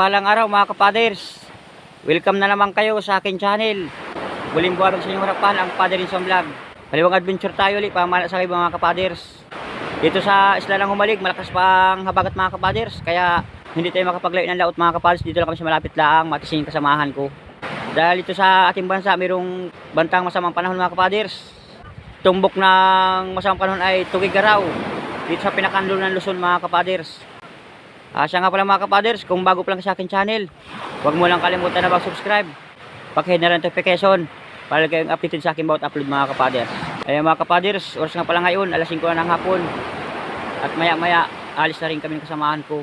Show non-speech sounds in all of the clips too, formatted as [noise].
Mapagpalang araw mga kapaders. Welcome na naman kayo sa aking channel. Muling buwabag sa inyong harapan ang Father Insom Vlog. Kaliwang adventure tayo ulit pamana sa kayo mga kapaders. Dito sa isla ng humalig, malakas pa ang habagat mga kapaders. Kaya hindi tayo makapaglayo ng laot mga kapaders. Dito lang kami sa malapit lang, matising kasamahan ko. Dahil dito sa ating bansa, mayroong bantang masamang panahon mga kapaders. Tumbok ng masamang panahon ay tugig araw. Dito sa pinakandol ng Luzon mga kapaders. Ah, siya nga pala mga kapaders, kung bago pa lang sa akin channel, huwag mo lang kalimutan na mag-subscribe. Pakihit na rin notification para kayong updated sa akin bawat upload mga kapaders. Ayun mga kapaders, oras nga pala ngayon, alas 5 na ng hapon. At maya maya, alis na rin kami ng kasamahan ko.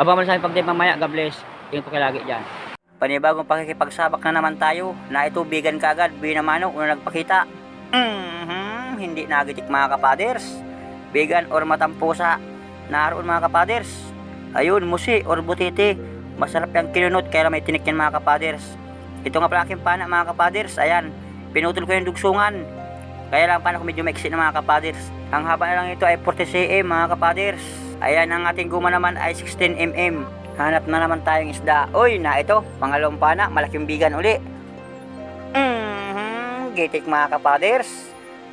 Aba mo sa akin pagdating mamaya, God bless. Tingin ko kayo lagi dyan. Panibagong pakikipagsabak na naman tayo na ito bigan kaagad, binamano, una nagpakita. Mhm, hindi nagitik mga kapaders. Bigan or matampusa. Naroon mga kapaders. Ayun, musi or butiti. Masarap yung kinunot kaya may tinik mga kapaders. Ito nga pala aking pana mga kapaders. Ayan, pinutol ko yung dugsungan. Kaya lang pana ko medyo maiksi na mga kapaders. Ang haba na lang ito ay 40 cm mga kapaders. Ayan, ang ating guma naman ay 16 mm. Hanap na naman tayong isda. Uy, na ito, pangalawang pana, malaking bigan uli. Mhm, gitik mga kapaders.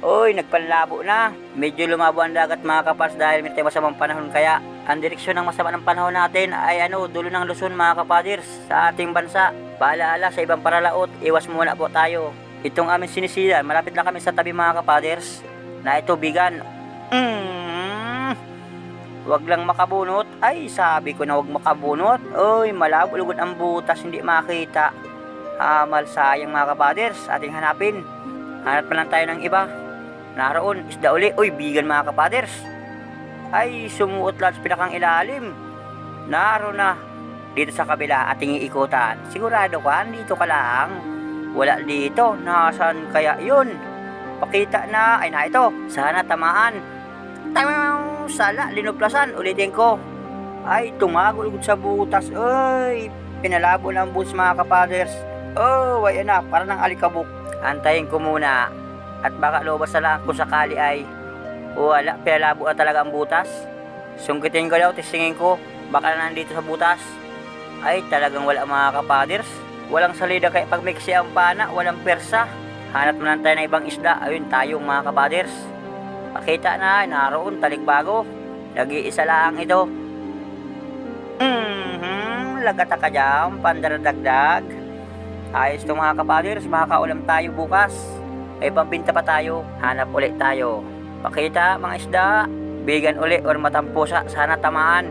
Uy, nagpanlabo na. Medyo lumabo ang dagat mga kapars dahil may masamang panahon kaya ang direksyon ng masama ng panahon natin ay ano, dulo ng Luzon mga kapaders sa ating bansa. Paalaala sa ibang paralaot, iwas muna po tayo. Itong aming sinisilan, malapit lang kami sa tabi mga kapaders na ito bigan. Mm, wag lang makabunot. Ay, sabi ko na wag makabunot. Uy, malabo lugod ang butas, hindi makita. Hamal sayang mga kapaders, ating hanapin. Hanap pa lang tayo ng iba. Naroon, isda uli. Uy, bigan mga kapaders. Ay, sumuot lang sa pinakang ilalim. Naroon na. Dito sa kabila, ating iikutan. Sigurado ka, dito ka lang. Wala dito. Nasaan kaya yun? Pakita na. Ay na ito. Sana tamaan. Tamaw! Sala, linuplasan. Ulitin ko. Ay, tumagulgod sa butas. Ay, pinalabo ng butas mga kapaders. Oh, ayan na. Para ng alikabok. Antayin ko muna. At baka lobas na lang kung sakali ay wala, pinalabo na talaga ang butas. Sungkitin ko daw, tisingin ko. Baka na nandito sa butas. Ay, talagang wala mga kapaders. Walang salida kaya pag mixi ang pana, walang persa. Hanap mo lang tayo ng ibang isda. Ayun, tayong mga kapaders. Pakita na, naroon, talikbago. Nag-iisa lang ito. Mhm, lagata ka dyan, pandaradagdag. Ayos to mga kapaders, makakaulam tayo bukas. May pambinta pa tayo, hanap ulit tayo. Pakita mga isda, bigan uli or matampusa, sana tamaan.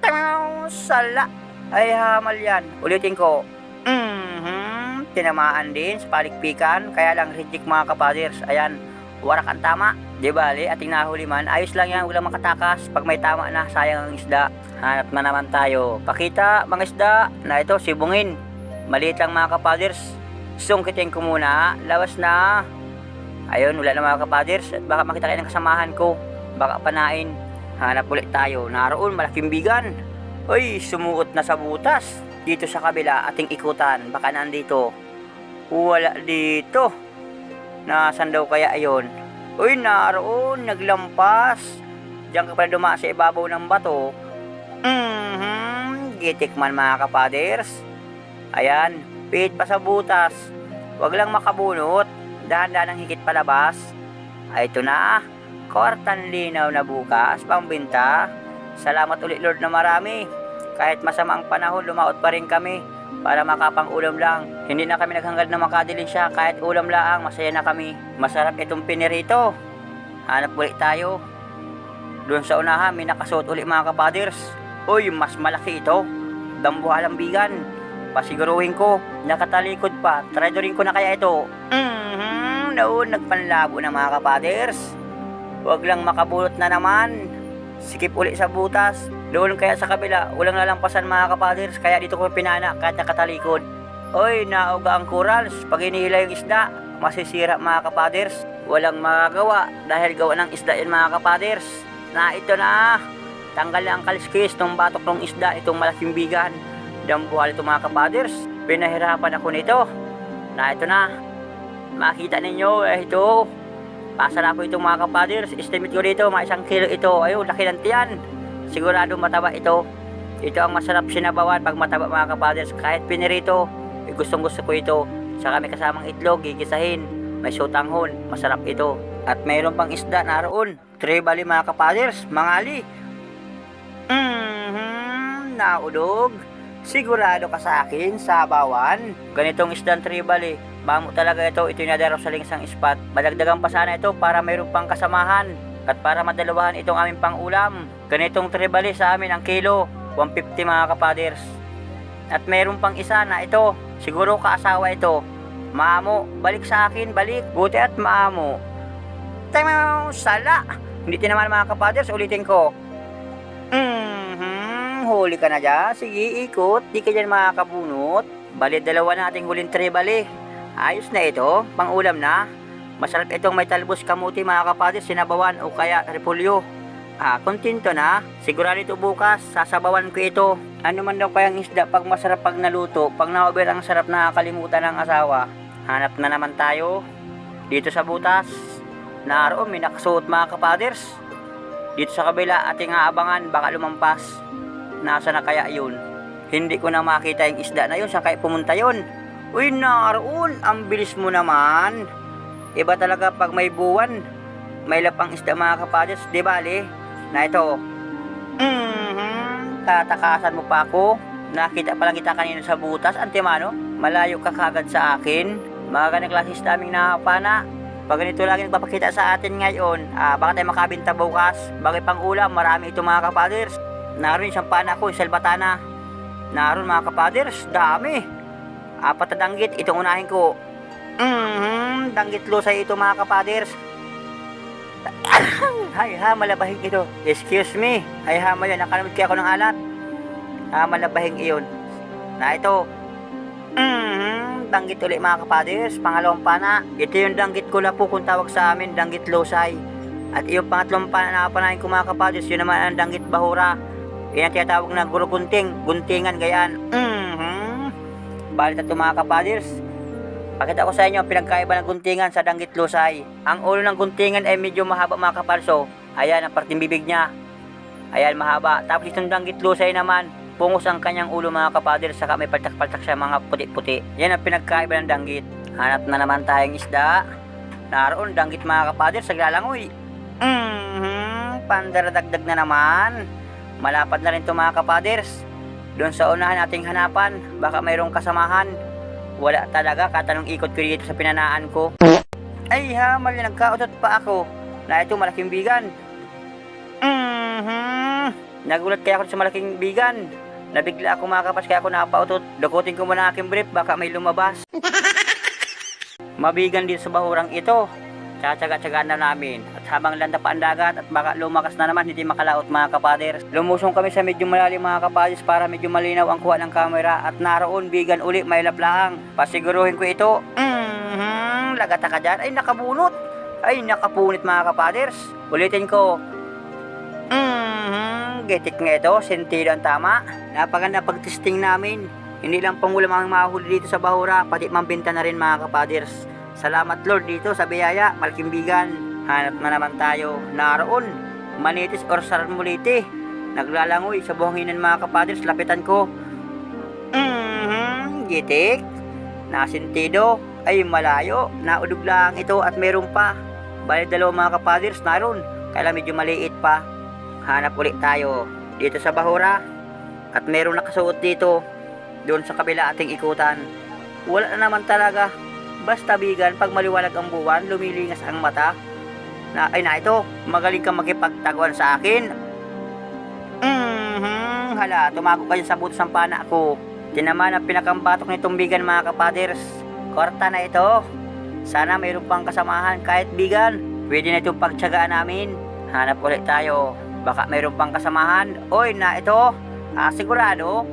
Tamaw, sala. Ay hamal yan. Ulitin ko. Mhm, tinamaan din sa palikpikan, kaya lang reject mga kapaders. Ayan, warak ang tama. Di bali, ating nahuli man, ayos lang yan, walang makatakas. Pag may tama na, sayang ang isda. Hanap na naman tayo. Pakita mga isda na ito, sibungin. Maliit lang mga kapaders. Sungkitin ko muna, lawas na. Ayun, wala na mga kapaders. At baka makita kayo ng kasamahan ko. Baka panain. Hanap ulit tayo. Naroon, malaking bigan. Uy, sumuot na sa butas. Dito sa kabila, ating ikutan. Baka nandito. Wala dito. Nasaan daw kaya ayon? Uy, naroon, naglampas. Diyan ka pala duma sa ibabaw ng bato. Mhm, gitik man mga kapaders. Ayan, pihit pa sa butas. Huwag lang makabunot. Dahan-dahan ang higit palabas. Ay, ito na. Kortan linaw na bukas, pambinta. Salamat ulit Lord na marami. Kahit masama ang panahon, lumaot pa rin kami para makapang ulam lang. Hindi na kami naghangad na makadilin siya. Kahit ulam lang, masaya na kami. Masarap itong pinirito. Hanap ulit tayo. Doon sa unahan, may nakasuot ulit mga kapaders. Uy, mas malaki ito. Dambuhalang bigan. Pasiguruhin ko, nakatalikod pa. Tradorin ko na kaya ito. Mhm, noon nagpanlabo na mga kapaders. Huwag lang makabulot na naman. Sikip uli sa butas. Doon kaya sa kabila, walang lalampasan mga kapaders. Kaya dito ko pinana kahit nakatalikod. Oy, nauga ang corals. Pag inihila yung isda, masisira mga kapaders. Walang magagawa dahil gawa ng isda yan mga kapaders. Na ito na. Tanggal ang kaliskis ng batok ng isda, itong malaking bigan. Dambuhal ito mga kapaders. Pinahirapan ako nito. Na ito na. Makita ninyo, eh, ito. Pasa na po itong mga kapaders. Estimate ko dito, mga isang kilo ito. Ayun, laki ng tiyan. Sigurado mataba ito. Ito ang masarap sinabawan pag mataba mga kapaders. Kahit pinirito, eh, gustong gusto ko ito. Saka may kasamang itlog, gigisahin. May sotanghon, masarap ito. At mayroon pang isda naroon. Tribali mga kapaders, mangali. Mhm, naulog. Sigurado ka sa akin, sabawan. Ganitong isdang tribali. Bamo talaga ito, ito nadaraw sa lingsang spot. Madagdagan pa sana ito para mayroon pang kasamahan. At para madalawahan itong aming pangulam. Ganitong tribali sa amin ang kilo. 150 mga kapaders. At mayroon pang isa na ito. Siguro kaasawa ito. Maamo, balik sa akin, balik. Buti at maamo. Tama, sala. Hindi tinaman mga kapaders, ulitin ko. Mhm, huli ka na dyan. Sige, ikot. Di ka dyan makakabunot. Bali, dalawa nating huling tribali. Ayos na ito, pang-ulam na. Masarap itong may talbos kamuti mga kapaders, sinabawan o kaya repolyo. Ah, kontento na. Sigurado ito bukas, sasabawan ko ito. Ano man daw kayang isda pag masarap pag naluto, pag na-over ang sarap nakakalimutan ng asawa. Hanap na naman tayo. Dito sa butas. Naroon, may nakasuot mga kapaders. Dito sa kabila, ating aabangan, baka lumampas. Nasa na kaya yun? Hindi ko na makita yung isda na yun, saan kaya pumunta yun? Uy, naroon, ang bilis mo naman. Iba talaga pag may buwan. May lapang isda mga kapaders, di bali? Na ito. Mhm, tatakasan mo pa ako. Nakita pa lang kita kanina sa butas, antimano. Malayo ka kagad sa akin. Mga ganang klase isda aming nakapana. Pag ganito lagi nagpapakita sa atin ngayon, ah, baka tayo makabinta bukas. Bagay pang ulam, marami ito mga kapaders. Naroon isang pana ko, yung salbatana. Naroon mga kapaders, dami. Apat na danggit, itong unahin ko. Mhm, danggit lusay ito mga kapaders. [coughs] Hay ha, malabahing ito. Excuse me. Hay ha, mali, nakalamit kaya ako ng alat. Ha, malabahing iyon. Na ito. Mhm, danggit ulit mga kapaders. Pangalawang pana. Ito yung danggit ko po kung tawag sa amin, danggit losay. At yung pangatlong pana na ko mga kapaders, yun naman ang danggit bahura. Yan ang tinatawag na guro gunting, guntingan gayaan. Mhm. Balit ito mga kapaders. Pakita ko sa inyo ang pinagkaiba ng guntingan sa danggit lusay. Ang ulo ng guntingan ay medyo mahaba mga kapalso. Ayan ang parting bibig niya. Ayan mahaba. Tapos itong danggit lusay naman, pungos ang kanyang ulo mga kapader saka may paltak-paltak siya mga puti-puti. Yan ang pinagkaiba ng danggit. Hanap na naman tayong isda. Naroon danggit mga kapader sa lalangoy. Mhm, pandaradagdag na naman. Malapad na rin to mga kapaders. Doon sa unahan nating hanapan, baka mayroong kasamahan. Wala talaga, katanong ikot ko dito sa pinanaan ko. Ay ha, mali nagkautot pa ako. Na ito malaking bigan. Mhm. Nagulat kaya ako sa malaking bigan. Nabigla ako makapas kaya ako napautot. Dukutin ko muna aking brief, baka may lumabas. [laughs] Mabigan din sa bahurang ito. Tsatsaga-tsagaan na namin. Habang landa pa ang dagat at baka lumakas na naman, hindi makalaot mga kapaders. Lumusong kami sa medyo malalim mga kapaders para medyo malinaw ang kuha ng kamera. At naroon, bigan uli, may lablaang. Pasiguruhin ko ito. Mhm, lagata ka dyan. Ay, nakabunot. Ay, nakapunit mga kapaders. Ulitin ko. Mhm, getik nga ito. Sentido ang tama. Napaganda pag-testing namin. Hindi lang pangulam ang mahuli dito sa Bahura, pati mambinta na rin mga kapaders. Salamat Lord dito sa biyaya, malaking bigan. Hanap na naman tayo. Naroon, manitis or sarmuliti. Naglalangoy sa buhanginan mga kapaders, lapitan ko. Mhm, gitik. Nasintido, ay malayo. Naudog lang ito at meron pa. Bali dalawa mga kapaders, naroon. Kaya medyo maliit pa. Hanap ulit tayo dito sa Bahura. At meron nakasuot dito. Doon sa kabila ating ikutan. Wala na naman talaga. Basta bigan, pag maliwanag ang buwan, lumilingas ang mata. Na, ay na ito, magaling kang makipagtaguan sa akin. Mhm, hala, tumago kayo sa butos ng pana ko. Tinaman ang pinakambatok nitong bigan mga kapaders. Korta na ito. Sana mayroon pang kasamahan kahit bigan. Pwede na itong pagtsagaan namin. Hanap ulit tayo. Baka mayroon pang kasamahan. Oy, na ito. Ah, sigurado.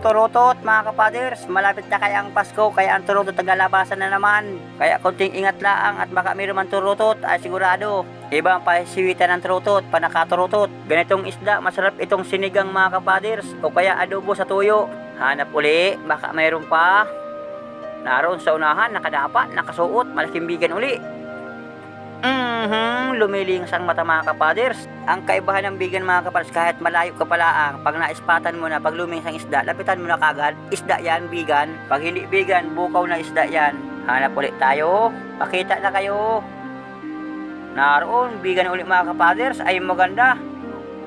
Turutot mga kapaders. Malapit na kaya ang Pasko, kaya ang turutot tagalabasan na naman. Kaya konting ingat laang at baka mayroon man turutot, ay sigurado. Iba ang pasiwitan ng turutot, panakaturutot. Ganitong isda, masarap itong sinigang mga kapaders o kaya adobo sa tuyo. Hanap uli, baka mayroon pa. Naroon sa unahan, nakadapat, nakasuot, malaking bigan uli. Mhm, lumilingas ang mata mga kapaders. Ang kaibahan ng bigan mga kapaders, kahit malayo ka palaang, pag naispatan mo na, pag lumingis ang isda, lapitan mo na kagad. Isda yan, bigan. Pag hindi bigan, bukaw na isda yan. Hanap ulit tayo. Pakita na kayo. Naroon, bigan ulit mga kapaders. Ay maganda.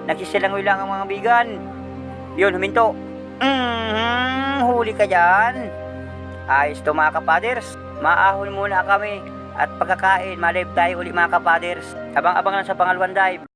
Nagsisilangoy lang ang mga bigan. Yun, huminto. Mhm, huli ka dyan. Ayos to mga kapaders. Maahon muna kami. At pagkakain, malive tayo ulit mga kapaders. Abang-abang lang sa pangalawang dive.